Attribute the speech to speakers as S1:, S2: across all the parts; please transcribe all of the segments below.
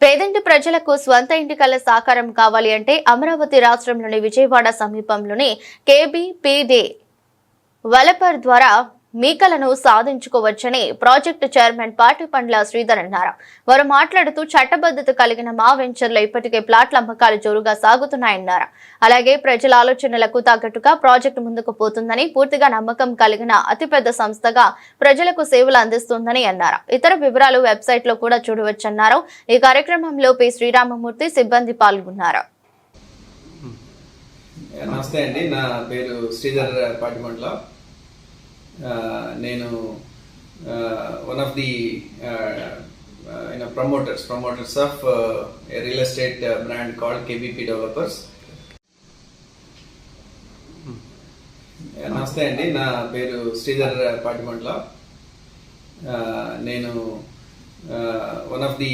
S1: పేదింటి ప్రజలకు స్వంత ఇంటి కల సాకారం కావాలి అంటే అమరావతి రాష్ట్రంలోని విజయవాడ సమీపంలోని కేబీపీడే వలపర్ ద్వారా మీ కలను సాధించుకోవచ్చని ప్రాజెక్టు చైర్మన్ పాటి పండ్ల శ్రీధర్ అన్నారు. వారు మాట్లాడుతూ చట్టబద్ధత కలిగిన మా వెంచర్లో ఇప్పటికే ప్లాట్ల అమ్మకాలు జోరుగా సాగుతున్నాయన్నారు. అలాగే ప్రజల ఆలోచనలకు తగ్గట్టుగా ప్రాజెక్టు ముందుకు పోతుందని పూర్తిగా నమ్మకం కలిగిన అతిపెద్ద సంస్థగా ప్రజలకు సేవలు అందిస్తుందని అన్నారు. ఇతర వివరాలు వెబ్సైట్లో కూడా చూడవచ్చన్నారు. ఈ కార్యక్రమంలో పి. శ్రీరామమూర్తి సిబ్బంది పాల్గొన్నారు.
S2: నమస్తే అండి. నా పేరు శ్రీధర్ పాటిమంట్ల నేను one of the you know promoters promoters of real estate brand called KBP developers నమస్తే అండి నా పేరు శ్రీధర్ పాటిమంట్ల. ఆ, నేను one of the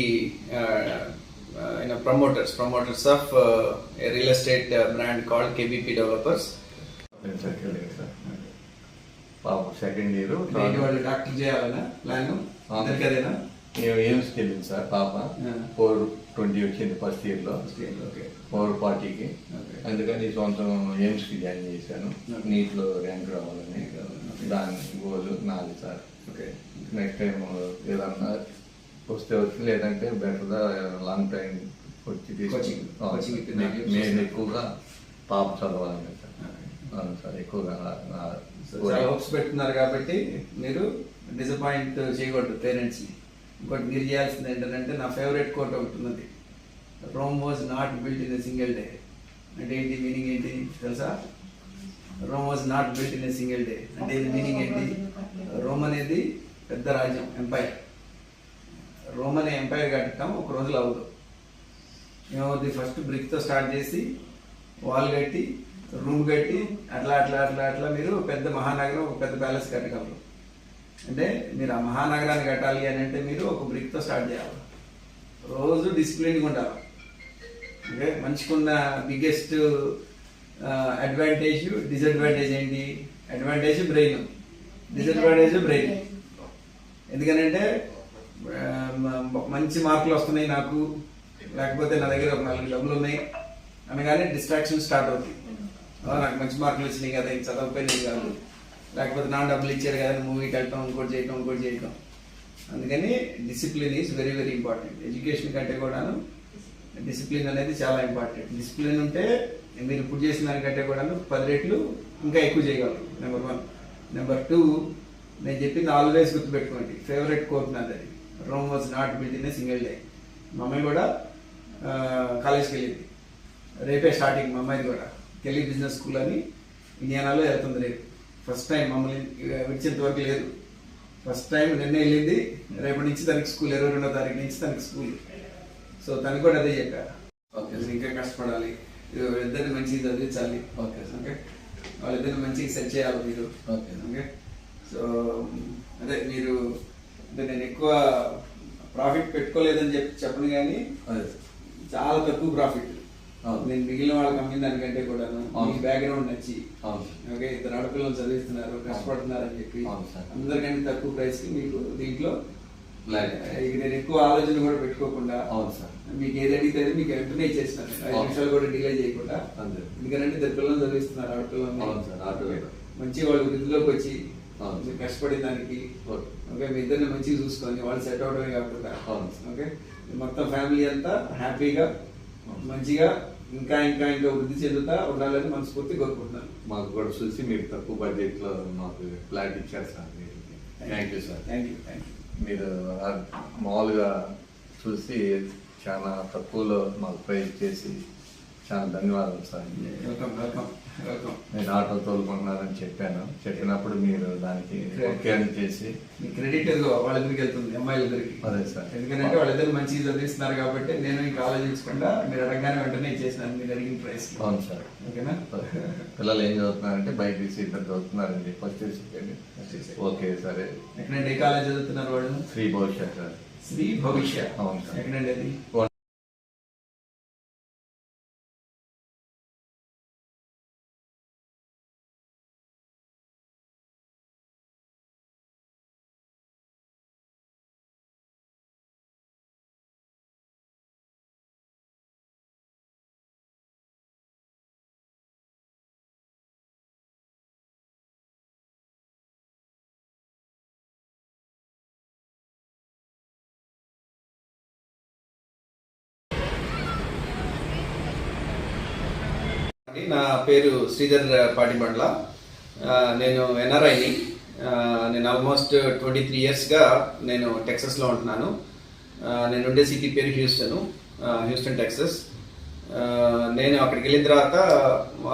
S2: you know promoters promoters of real estate brand called KBP developers
S3: నేను సెకండ్ ఇయర్ సార్ పాప second year
S2: వాళ్ళు doctor చేయాలనా ప్లాన్ అందరికీ అదేనా
S3: ఎయిమ్స్కి వెళ్ళింది సార్ పాప. ఫోర్ ట్వంటీ వచ్చింది ఫస్ట్ ఇయర్లో
S2: ఓకే
S3: ఫోర్ ఫార్టీకి. అందుకని ఈ సంవత్సరం ఎయిమ్స్కి జాయిన్ చేశాను
S2: ఓకే.
S3: నీట్లో ర్యాంక్ రావాలని. దాని గోల్ నాది సార్
S2: ఓకే
S3: నెక్స్ట్ టైం ఏదన్నా వస్తే వచ్చి లేదంటే బెటర్ లాంగ్ టైం వచ్చి తీసుకు-
S2: కోచింగ్.
S3: అవును
S2: కోచింగ్
S3: సార్.
S2: ఇప్పించాలి.
S3: నే- నేను ఎక్కువగా పాప చదవాలని సార్. అవును సార్ ఎక్కువగా
S2: చాలా హోప్స్ పెట్టున్నారు కాబట్టి మీరు డిసప్పాయింట్ చేయకూడదు పేరెంట్స్ని. ఇంకోటి మీరు చేయాల్సింది ఏంటంటే నా ఫేవరెట్ కోట్ ఒకటి ఉన్నది. Rome was not built in a single day అంటే ఏంటి? మీనింగ్ ఏంటి? తెలుసా? Rome was not built in a single day అంటే ఇది మీనింగ్ ఏంటి? రోమ్ అనేది పెద్ద రాజ్యం ఎంపైర్ రోమ్ అనే ఎంపైర్ కట్టడం ఒక రోజులో అవ్వదు. ఏమవుద్ది? ఫస్ట్ బ్రిక్తో స్టార్ట్ చేసి వాల్ కట్టి రూమ్ కట్టి అట్లా అట్లా అట్లా అట్లా మీరు పెద్ద మహానగరం ఒక పెద్ద ప్యాలెస్ కట్టగలరు. అంటే మీరు ఆ మహానగరాన్ని కట్టాలి అని అంటే మీరు ఒక బ్రిక్తో స్టార్ట్ చేయాలి. రోజు డిసిప్లిన్గా ఉండాలి. అంటే మంచికున్న బిగ్గెస్ట్ అడ్వాంటేజ్ డిసడ్వాంటేజ్ ఏంటి? అడ్వాంటేజ్ బ్రెయిన్ డిసడ్వాంటేజ్ బ్రెయిన్ ఎందుకనంటే మంచి మార్కులు వస్తున్నాయి నాకు. లేకపోతే నా దగ్గర ఒక నాలుగు డబ్బులు ఉన్నాయి. అనగానే డిస్ట్రాక్షన్ స్టార్ట్ అవుతుంది నాకు మంచి మార్కులు వచ్చినాయి కదా ఇది చదవకపోయినాయి కాదు. లేకపోతే నా డబ్బులు ఇచ్చారు కదా మూవీకి వెళ్ళటం ఇంకోటి చేయటం ఇంకోటి చేయటం. అందుకని discipline is very very important education కంటే కూడాను డిసిప్లిన్ అనేది చాలా ఇంపార్టెంట్ డిసిప్లిన్ ఉంటే మీరు ఇప్పుడు చేసిన దానికంటే కూడాను పది రెట్లు ఇంకా ఎక్కువ చేయగలరు. నెంబర్ వన్ నెంబర్ టూ నేను చెప్పింది ఆల్వేస్ గుర్తుపెట్టుకోండి. ఫేవరెట్ కోట్ నాది అది. Rome was not build in a single day మా అమ్మాయి కూడా కాలేజ్కి వెళ్ళింది. రేపే స్టార్టింగ్ మా అమ్మాయిది కూడా. కెళ్ళి బిజినెస్ స్కూల్ అని ఇండియానాలో వెళ్తుంది రేపు. ఫస్ట్ టైం మమ్మల్ని విడిచేంత వరకు లేదు. ఫస్ట్ టైం నిన్న వెళ్ళింది రేపటి నుంచి తనకి స్కూల్ ఇరవై రెండో తారీఖు నుంచి తనకి స్కూల్. సో తనకు కూడా అదే చెప్పారు. ఓకే సార్ ఇంకా కష్టపడాలి. ఇది ఇద్దరిని మంచిగా చదివించాలి. Okay okay? వాళ్ళిద్దరిని మంచిగా సెట్ చేయాలి మీరు. Okay okay? సో అదే మీరు అంటే నేను ఎక్కువ ప్రాఫిట్ పెట్టుకోలేదని చెప్పి చెప్పను కానీ చాలా తక్కువ ప్రాఫిట్. నేను మిగిలిన వాళ్ళకి అమ్మిన దానికంటే కూడా మీ. బ్యాక్గ్రౌండ్ నచ్చి
S3: అవును
S2: ఓకే ఇద్దరు ఆడపిల్లలు చదివిస్తున్నారు కష్టపడుతున్నారు అని చెప్పి
S3: అవును సార్.
S2: అందరికంటే తక్కువ ప్రైస్కి మీకు దీంట్లో. ఇక నేను ఎక్కువ ఆలోచన కూడా పెట్టుకోకుండా
S3: అవును సార్
S2: మీకు ఏది అడిగితే మీకు వెంటనే ఇచ్చేస్తాను ఐదు. నిమిషాలు కూడా డిలే చేయకుండా. ఎందుకంటే ఇద్దరు పిల్లలు చదివిస్తున్నారు ఆడపిల్లల్ని
S3: అవును సార్, ఆడపిల్లలు.
S2: మంచి వాళ్ళు వృద్ధిలోకి వచ్చి కష్టపడిన దానికి
S3: ఓకే.
S2: మీ ఇద్దరిని మంచిగా చూసుకొని వాళ్ళు సెట్ అవడమే కాకుండా
S3: అవును.
S2: ఓకే మొత్తం ఫ్యామిలీ అంతా హ్యాపీగా. మంచిగా ఇంకా ఇంకా ఇంకా వృద్ధి చెందుతా ఉండాలని మనస్ఫూర్తి కోరుకుంటున్నాను.
S3: మాకు కూడా చూసి మీరు తక్కువ బడ్జెట్లో మాకు ఫ్లాట్ ఇచ్చారు sir. Thank you sir
S2: thank you thank you
S3: మీరు మామూలుగా చూసి చాలా తక్కువలో మాకు ప్రైజ్ చేసి చాలా ధన్యవాదాలు సార్. నేను ఆటో తోలుకుంటున్నారని చెప్పాను. చెప్పినప్పుడు మీరు దానికి ఓకే అని చేసి
S2: మీ క్రెడిట్ వాళ్ళిద్దరికి వెళ్తుంది అమ్మాయిలిద్దరికి
S3: అదే సార్.
S2: ఎందుకంటే వాళ్ళిద్దరు మంచిగా చదివిస్తున్నారు కాబట్టి నేను ఇంకా ఆలోచించకుండా మీరు అడగగానే వెంటనే ఇచ్చేసినాను మీరు అడిగిన ప్రైస్
S3: అవును సార్.
S2: ఓకేనా?
S3: పిల్లలు ఏం చదువుతున్నారంటే బయట తీసి ఇద్దరు చదువుతున్నారండి ఫస్ట్ సెకండ్ ఓకే సరే.
S2: ఎక్కడండి ఏ కాలేజ్ చదువుతున్నారు వాళ్ళు?
S3: శ్రీ భవిష్యత్ సార్.
S2: శ్రీ భవిష్య.
S3: అవును సార్.
S2: ఎక్కడండి అది? నా పేరు శ్రీధర్ పాటిబండ్ల నేను ఎన్ఆర్ఐని. నేను ఆల్మోస్ట్ ట్వంటీ త్రీ ఇయర్స్గా నేను టెక్సస్లో ఉంటున్నాను. నేను ఉండే సిటీ పేరు హ్యూస్టన్. Houston Texas. నేను అక్కడికి వెళ్ళిన తర్వాత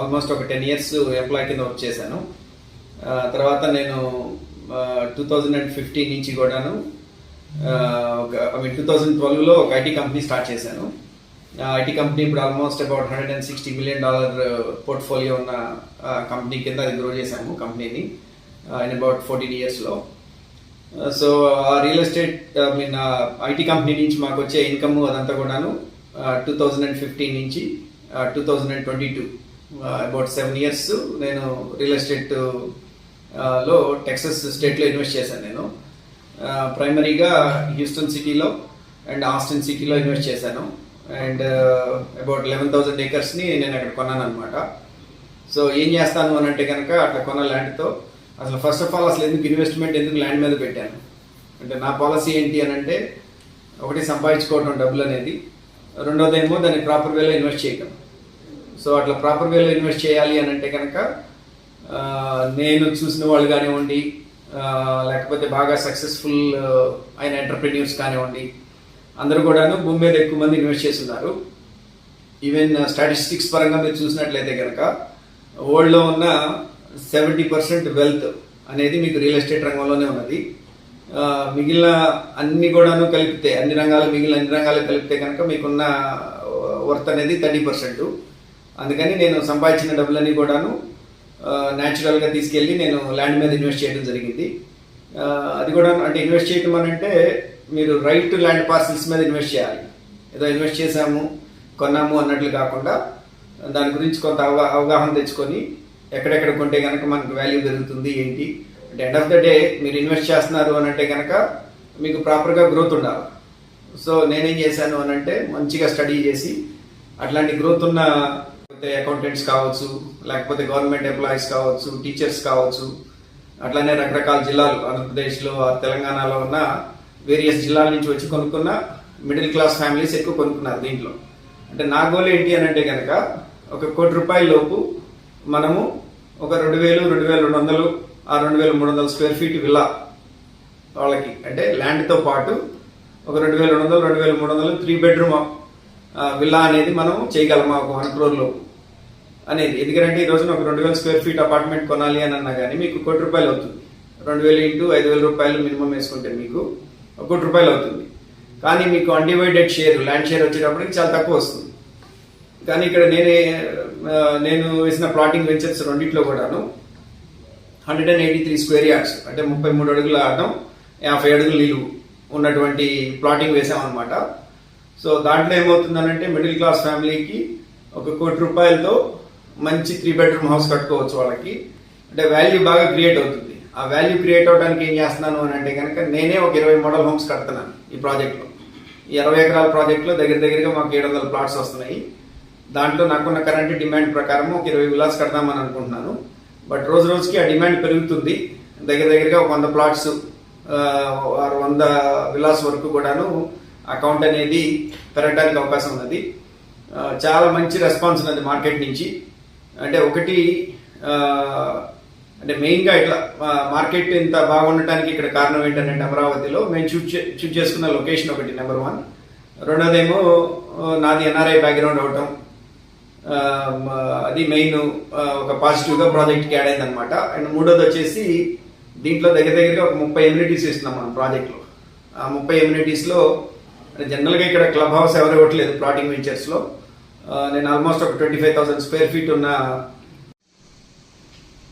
S2: ఆల్మోస్ట్ ఒక టెన్ ఇయర్స్ ఎంప్లాయ్ కింద వర్క్ చేశాను. తర్వాత నేను టూ థౌజండ్ అండ్ ఫిఫ్టీన్ నుంచి కూడాను ఒక ఐ మీన్ టూ థౌజండ్ ట్వెల్వ్లో ఒక ఐటీ కంపెనీ స్టార్ట్ చేశాను. ఐటీ కంపెనీ ఇప్పుడు almost about hundred and sixty million dollar portfolio ఉన్న కంపెనీ కింద అది గ్రో చేశాము కంపెనీని ఇన్ అబౌట్ ఫోర్టీన్ ఇయర్స్లో సో ఆ real estate I mean IT company నుంచి మాకు వచ్చే ఇన్కమ్ అదంతా కూడాను టూ థౌజండ్ అండ్ ఫిఫ్టీన్ నుంచి two thousand and twenty two about seven years నేను రియల్ ఎస్టేట్లో టెక్సస్ స్టేట్లో ఇన్వెస్ట్ చేశాను నేను. ప్రైమరీగా హ్యూస్టన్ సిటీలో అండ్ ఆస్టిన్ సిటీలో ఇన్వెస్ట్ చేశాను. అండ్ అబౌట్ లెవెన్ థౌసండ్ ఏకర్స్ని నేను అక్కడ కొన్నాను అనమాట సో ఏం చేస్తాను అని అంటే కనుక అట్లా కొన్న ల్యాండ్తో అసలు ఫస్ట్ ఆఫ్ ఆల్ అసలు ఎందుకు ఇన్వెస్ట్మెంట్ ఎందుకు ల్యాండ్ మీద పెట్టాను? అంటే నా పాలసీ ఏంటి అని అంటే ఒకటి సంపాదించుకోవడం డబ్బులు అనేది. రెండోది ఏమో దాన్ని ప్రాపర్ వేలో ఇన్వెస్ట్ చేయటం. సో అట్లా ప్రాపర్ వేలో ఇన్వెస్ట్ చేయాలి అని అంటే కనుక నేను చూసిన వాళ్ళు కానివ్వండి లేకపోతే బాగా సక్సెస్ఫుల్ అయిన ఎంటర్ప్రెన్యూర్స్ కానివ్వండి అందరూ కూడాను భూమి మీద ఎక్కువ మంది ఇన్వెస్ట్ చేస్తున్నారు. ఈవెన్ స్టాటిస్టిక్స్ uh, పరంగా మీరు చూసినట్లయితే కనుక వరల్డ్లో ఉన్న సెవెంటీ పర్సెంట్ వెల్త్ అనేది మీకు రియల్ ఎస్టేట్ రంగంలోనే ఉన్నది. Uh, మిగిలిన అన్ని కూడాను కలిపితే అన్ని రంగాలు మిగిలిన అన్ని రంగాలు కలిపితే కనుక మీకున్న uh, వర్త్ అనేది థర్టీ పర్సెంట్ అందుకని నేను సంపాదించిన డబ్బులన్నీ కూడాను న్యాచురల్గా తీసుకెళ్ళి నేను ల్యాండ్ మీద ఇన్వెస్ట్ చేయడం జరిగింది. అది కూడా అంటే ఇన్వెస్ట్ చేయటం అని అంటే మీరు రైట్ ల్యాండ్ పార్సిల్స్ మీద ఇన్వెస్ట్ చేయాలి. ఏదో ఇన్వెస్ట్ చేసాము కొన్నాము అన్నట్లు కాకుండా దాని గురించి కొంత అవగా అవగాహన తెచ్చుకొని ఎక్కడెక్కడ కొంటే కనుక మనకు వాల్యూ పెరుగుతుంది ఏంటి? అంటే ఎండ్ ఆఫ్ ద డే మీరు ఇన్వెస్ట్ చేస్తున్నారు అని అంటే కనుక మీకు ప్రాపర్గా గ్రోత్ ఉండాలి. సో నేనేం చేశాను అని అంటే మంచిగా స్టడీ చేసి అట్లాంటి గ్రోత్ ఉన్న అకౌంటెంట్స్ కావచ్చు లేకపోతే గవర్నమెంట్ ఎంప్లాయీస్ కావచ్చు టీచర్స్ కావచ్చు అట్లానే రకరకాల జిల్లాలు ఆంధ్రప్రదేశ్లో తెలంగాణలో ఉన్న వేరియస్ జిల్లాల నుంచి వచ్చి కొనుక్కున్న మిడిల్ క్లాస్ ఫ్యామిలీస్ ఎక్కువ కొనుక్కున్నారు దీంట్లో. అంటే నా గోల్ ఏంటి అని అంటే కనుక ఒక కోటి రూపాయల లోపు మనము ఒక రెండు వేలు రెండు వేల రెండు వందలు ఆ రెండు వేల మూడు వందల స్క్వేర్ ఫీట్ విల్లా వాళ్ళకి అంటే ల్యాండ్తో పాటు ఒక రెండు వేల రెండు వందలు రెండు వేల మూడు వందలు త్రీ బెడ్రూమ్ విల్లా అనేది మనం చేయగలమా ఒక వన్ క్రోర్లో అనేది. ఎందుకంటే ఈ రోజున ఒక రెండు వేల స్క్వేర్ ఫీట్ అపార్ట్మెంట్ కొనాలి అని అన్నా కానీ మీకు కోటి రూపాయలు అవుతుంది. రెండు వేలు ఇంటూ ఐదు వేల రూపాయలు మినిమం వేసుకుంటే మీకు కోటి రూపాయలు అవుతుంది. కానీ మీకు అన్డివైడెడ్ షేర్ ల్యాండ్ షేర్ వచ్చేటప్పటికి చాలా తక్కువ వస్తుంది. కానీ ఇక్కడ నేనే నేను వేసిన ప్లాటింగ్ వెంచర్స్ రెండింటిలో కూడాను hundred and eighty three square yards అంటే ముప్పై మూడు అడుగుల ఆటం యాభై అడుగులు నిలువు ఉన్నటువంటి ప్లాటింగ్ వేసామన్నమాట. సో దాంట్లో ఏమవుతుందనంటే మిడిల్ క్లాస్ ఫ్యామిలీకి ఒక కోటి రూపాయలతో మంచి త్రీ బెడ్రూమ్ హౌస్ కట్టుకోవచ్చు వాళ్ళకి. అంటే వాల్యూ బాగా క్రియేట్ అవుతుంది. ఆ వాల్యూ క్రియేట్ అవడానికి ఏం చేస్తున్నాను అని అంటే కనుక నేనే ఒక ఇరవై మోడల్ హోమ్స్ కడుతున్నాను ఈ ప్రాజెక్ట్లో ఈ ఇరవై ఎకరాల ప్రాజెక్ట్లో దగ్గర దగ్గరగా మాకు ఏడు వందల ప్లాట్స్ వస్తున్నాయి. దాంట్లో నాకున్న కరెంట్ డిమాండ్ ప్రకారం ఒక ఇరవై విలాస్ కడదామని అనుకుంటున్నాను. బట్ రోజు రోజుకి ఆ డిమాండ్ పెరుగుతుంది. దగ్గర దగ్గరగా ఒక వంద ప్లాట్స్ ఆరు వంద విలాస్ వరకు కూడాను అకౌంట్ అనేది పెరగడానికి అవకాశం ఉన్నది. చాలా మంచి రెస్పాన్స్ ఉన్నది మార్కెట్ నుంచి. అంటే ఒకటి అంటే మెయిన్గా ఇట్లా మార్కెట్ ఇంత బాగుండటానికి ఇక్కడ కారణం ఏంటంటే అమరావతిలో మేము చూజ్ చే- చేసుకున్న లొకేషన్ ఒకటి నెంబర్ వన్ రెండోదేమో నాది ఎన్ఆర్ఐ బ్యాక్గ్రౌండ్ అవటం. అది మెయిన్ ఒక పాజిటివ్గా ప్రాజెక్ట్కి యాడ్ అయింది అనమాట అండ్ మూడోది వచ్చేసి దీంట్లో దగ్గర దగ్గరగా ఒక ముప్పై ఎమ్యూనిటీస్ ఇస్తున్నాం మనం ప్రాజెక్ట్లో ఆ ముప్పై ఎమ్యూనిటీస్లో జనరల్గా ఇక్కడ క్లబ్ హౌస్ ఎవరు ఇవ్వట్లేదు ప్లాటింగ్ వెంచర్స్లో నేను ఆల్మోస్ట్ ఒక twenty five thousand square feet ఉన్న